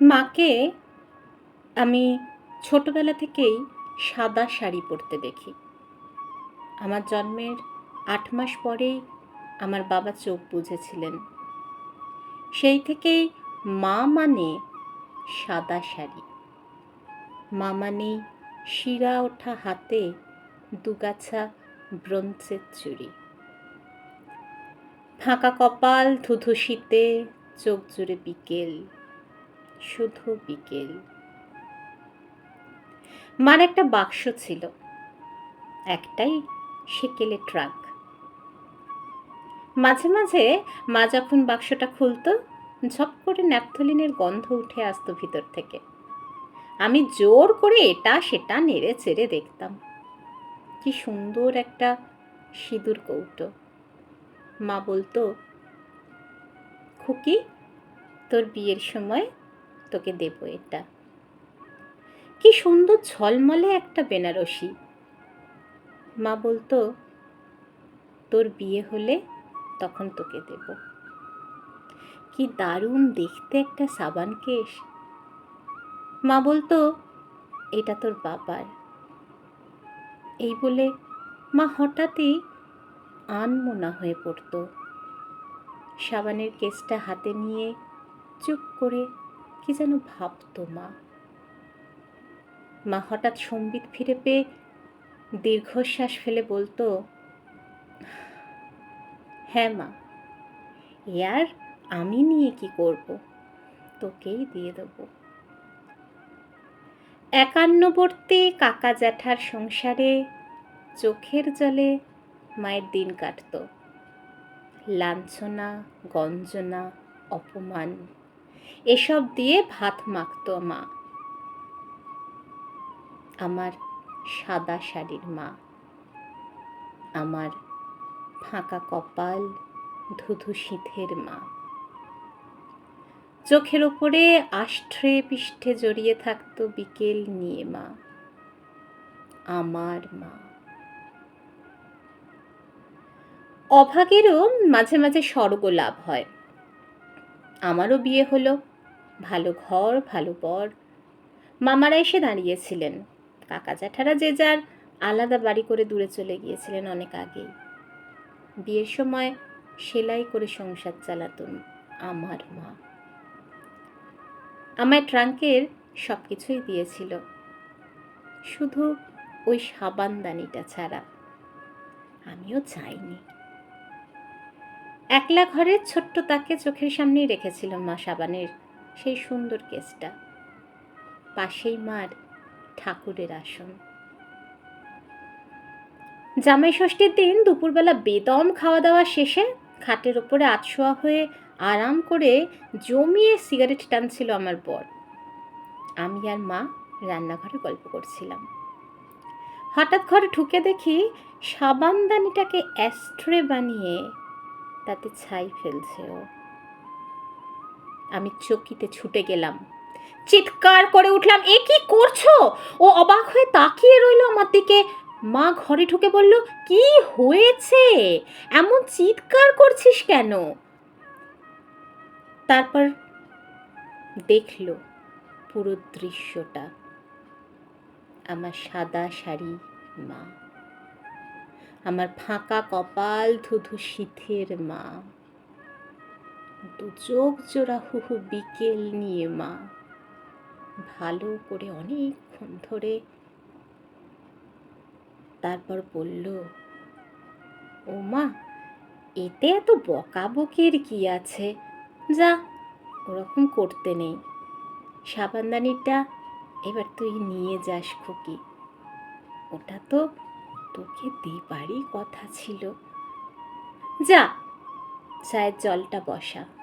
মাকে আমি ছোটবেলা থেকেই সাদা শাড়ি পরতে দেখি। আমার জন্মের আট মাস পরেই আমার বাবা চোখ বুঝেছিলেন সেই থেকেই মা মানে সাদা শাড়ি। মা মানে শিরা ওঠা হাতে দুগাছা ব্রোঞ্জের চুড়ি। ফাঁকা কপাল, ধুধু শীতে চোখ জুড়ে বিকেল। শুধু বিকেল। মার একটা বাক্স ছিল। একটাই সেকেলে ট্রাক। মাঝে মাঝে মা যখন বাক্সটা খুলতো, ঝপ করে ন্যাপথলিনের গন্ধ উঠে আসতো ভিতর থেকে। আমি জোর করে এটা সেটা নেড়ে চেড়ে দেখতাম। কি সুন্দর একটা সিঁদুর কৌটো। মা বলতো, খুকি, তোর বিয়ের সময় তোকে দেব এটা। কি সুন্দর ঝলমলে একটা বেনারসি। মা বলতো, তোর বিয়ে হলে তখন তোকে দেব। কি দারুণ দেখতে একটা সাবান কেশ। মা বলতো, এটা তোর বাবার। এই বলে মা হঠাৎই আনমোনা হয়ে পড়তো। সাবানের কেসটা হাতে নিয়ে চুপ করে কি যেন ভাবতো মা। মা হঠাৎ সম্বিত ফিরে পেয়ে দীর্ঘশ্বাস ফেলে বলতো হ্যাঁ মা, এ আর আমি নিয়ে কি করব? তোকেই দিয়ে দেব। একান্নবর্তী কাকা জ্যাঠার সংসারে চোখের জলে মায়ের দিন কাটত। লাঞ্ছনা, গঞ্জনা, অপমান এসব দিয়ে ভাত মাখত মা। আমার সাদা শাড়ির মা। আমার ফাঁকা কপাল ধুধু শীতের মা। চোখের ওপরে আষ্ঠে পিষ্ঠে জড়িয়ে থাকতো বিকেল নিয়ে মা। আমার মা। অভাগেরও মাঝে মাঝে স্বর্গ লাভ হয়। আমারও বিয়ে হলো। ভালো ঘর, ভালো বর। মামারা এসে দাঁড়িয়েছিলেন। কাকা জ্যাঠারা যে যার আলাদা বাড়ি করে দূরে চলে গিয়েছিলেন অনেক আগেই। বিয়ের সময় সেলাই করে সংসার চালাতুন আমার মা। আমায় ট্রাঙ্কের সব কিছুই দিয়েছিল। শুধু ওই সাবানদানিটা ছাড়া। আমিও চাইনি। একলা ঘরের ছোট্ট তাকে চোখের সামনেই রেখেছিল মা সাবানের সেই সুন্দর কেসটা। পাশেই মার ঠাকুরের আসন। জামাই ষষ্ঠীর দিন দুপুরবেলা বেদম খাওয়া দাওয়া শেষে খাটের ওপরে আতশোয়া হয়ে আরাম করে জমিয়ে সিগারেট টানছিল আমার বর। আমি আর মা রান্নাঘরে গল্প করছিলাম। হঠাৎ ঘরে ঢুকে দেখি সাবানদানিটাকে অ্যাস্ট্রে বানিয়ে তাতে ছাই ফেলছে ও। আমি চকিতে ছুটে গেলাম। চিৎকার করে উঠলাম, এ কি করছ? ও অবাক হয়ে তাকিয়ে রইল আমার দিকে। মা ঘরে ঢুকে বলল, কি হয়েছে? এমন চিৎকার করছিস কেন? তারপর দেখল পুরো দৃশ্যটা। আমার সাদা শাড়ি মা। আমার ফাঁকা কপাল ধুধু শীতের মা। দু চোখ জোড়া হুহু বিকেল নিয়ে মা। ভালো করে অনেকক্ষণ ধরে তারপর বলল, ও মা, এতে এত বকাবকির কি আছে? যা, ওরকম করতে নেই। সাবানদানিটা এবার তুই নিয়ে যাস খুকি। ওটা তো তোকে দেবারই কথা ছিল। যা চায়ের জলটা বসা।